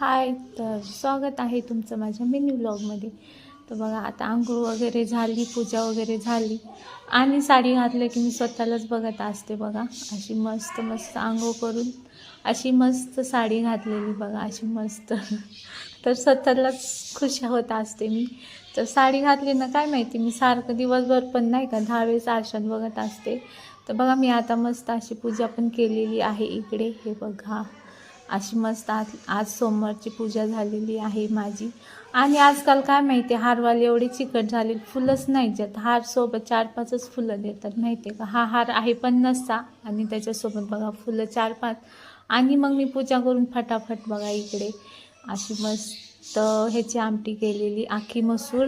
हाय तर स्वागत आहे तुमचं माझ्या मेन्यू ब्लॉगमध्ये तर बघा आता आंघोळ वगैरे झाली पूजा वगैरे झाली. आणि साडी घातलं की मी स्वतःलाच बघत असते बघा. अशी मस्त मस्त आंघोळ करून अशी मस्त साडी घातलेली बघा अशी मस्त. तर स्वतःलाच खुश होत असते मी. तर साडी घातली ना काय माहिती मी सारखं दिवसभर पण नाही का दहा वेळेस आरशात बघत असते. तर बघा मी आता मस्त अशी पूजा पण केलेली आहे इकडे हे बघा. अशी मस्त आज आज सोमवारची पूजा झालेली आहे माझी. आणि आजकाल काय माहिती आहे हारवाले एवढे चिकट झाले फुलंच नाही ज्यात हार सोबत चार पाचच फुलं देतात माहिती आहे का? हा हार आहे पन्नासचा आणि त्याच्यासोबत बघा फुलं चार पाच आणि मग मी पूजा करून फटाफट बघा इकडे. अशी मस्त ह्याची आमटी केलेली आखी मसूर.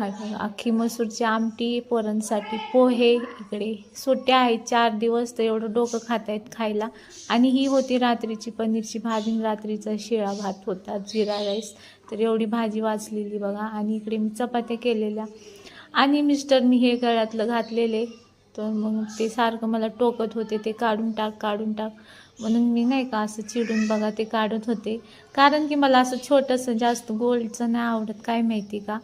अख्खी मसूरची आमटी पोरांसाठी पोहे इकडे सुट्ट्या आहेत चार दिवस तर एवढं डोकं खात आहेत खायला. आणि ही होती रात्रीची पनीरची भाजी आणि रात्रीचा शिळा भात होता जिरा राईस. तर एवढी भाजी वाचलेली बघा. आणि इकडे मी चपात्या केलेल्या. आणि मिस्टर मी हे गळ्यातलं घातलेले. तर मग ते सारखं मला टोकत होते. ते काढून टाक काढून टाक. म्हणून मी नाही का असं चिडून बघा ते काढत होते. कारण की मला असं छोटंसं जास्त गोल्डचं नाही आवडत. काय माहिती का?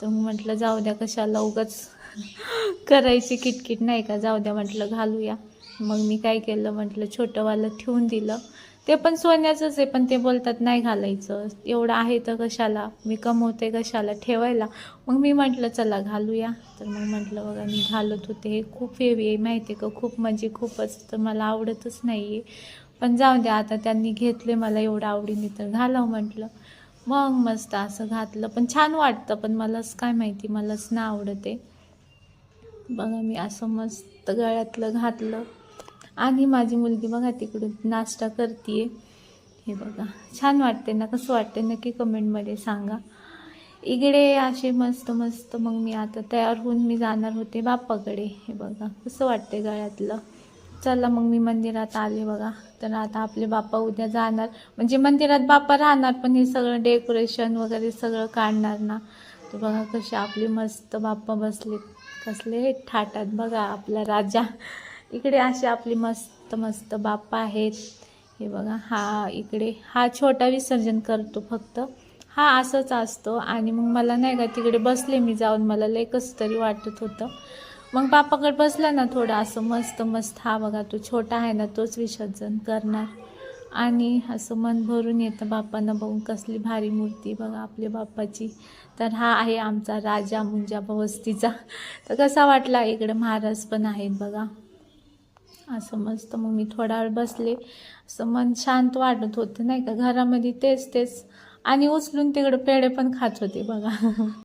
तर मग म्हटलं जाऊ द्या कशाला उगाच करायची किटकिट नाही का? जाऊ द्या म्हटलं घालूया. मग मी काय केलं म्हटलं छोटंवालं ठेवून दिलं. ते पण सोन्याचंच आहे पण ते बोलतात नाही घालायचं. एवढं आहे तर कशाला? मी कमवते कशाला? ठेवायला. मग मी म्हटलं चला घालूया. तर मग म्हटलं बघा मी घालत होते. हे खूप हेवी आहे माहिती आहे का? खूप म्हणजे खूपच तर मला आवडतच नाही आहे पण जाऊ द्या आता त्यांनी घेतले मला एवढं आवडीने तर घालावं म्हटलं. मग मस्त असं घातलं. पण छान वाटतं पण मलाच काय माहिती मलाच ना आवडते. बघा मी असं मस्त गळ्यातलं घातलं. आणि माझी मुलगी बघा तिकडून नाश्ता करते हे बघा छान वाटते ना कसं वाटते नक्की कमेंटमध्ये सांगा. इकडे असे मस्त मस्त मग मी आता तयार होऊन मी जाणार होते बाप्पाकडे. हे बघा कसं वाटते गळ्यातलं. चला मग मी मंदिरात आले बघा. तर आता आपले बाप्पा उद्या जाणार. म्हणजे मंदिरात बाप्पा राहणार पण हे सगळं डेकोरेशन वगैरे सगळं काढणार ना. तर बघा कसे आपले मस्त बाप्पा बसले कसले ठाटात बघा आपला राजा. इकडे असे आपले मस्त मस्त बाप्पा आहेत. हे बघा हा इकडे हा छोटा विसर्जन करतो फक्त. हा असंच असतो. आणि मग मला नाही का तिकडे बसले मी जाऊन. मला लय कसं तरी वाटत होतं. मग बापाकडे बसला ना थोडं असं मस्त मस्त हा बघा तो छोटा आहे ना तोच विसर्जन करणार. आणि असं मन भरून येतं बापांना बघून कसली भारी मूर्ती बघा आपल्या बाप्पाची तर हा आहे आमचा राजा मुंजा वस्तीचा तर कसा वाटला इकडे महाराज पण आहेत बघा. असं मस्त मग मी थोडा वेळ बसले. असं मन शांत वाटत होतं नाही का? घरामध्ये तेच तेच. आणि उचलून तिकडे पेढे पण खात होते बघा.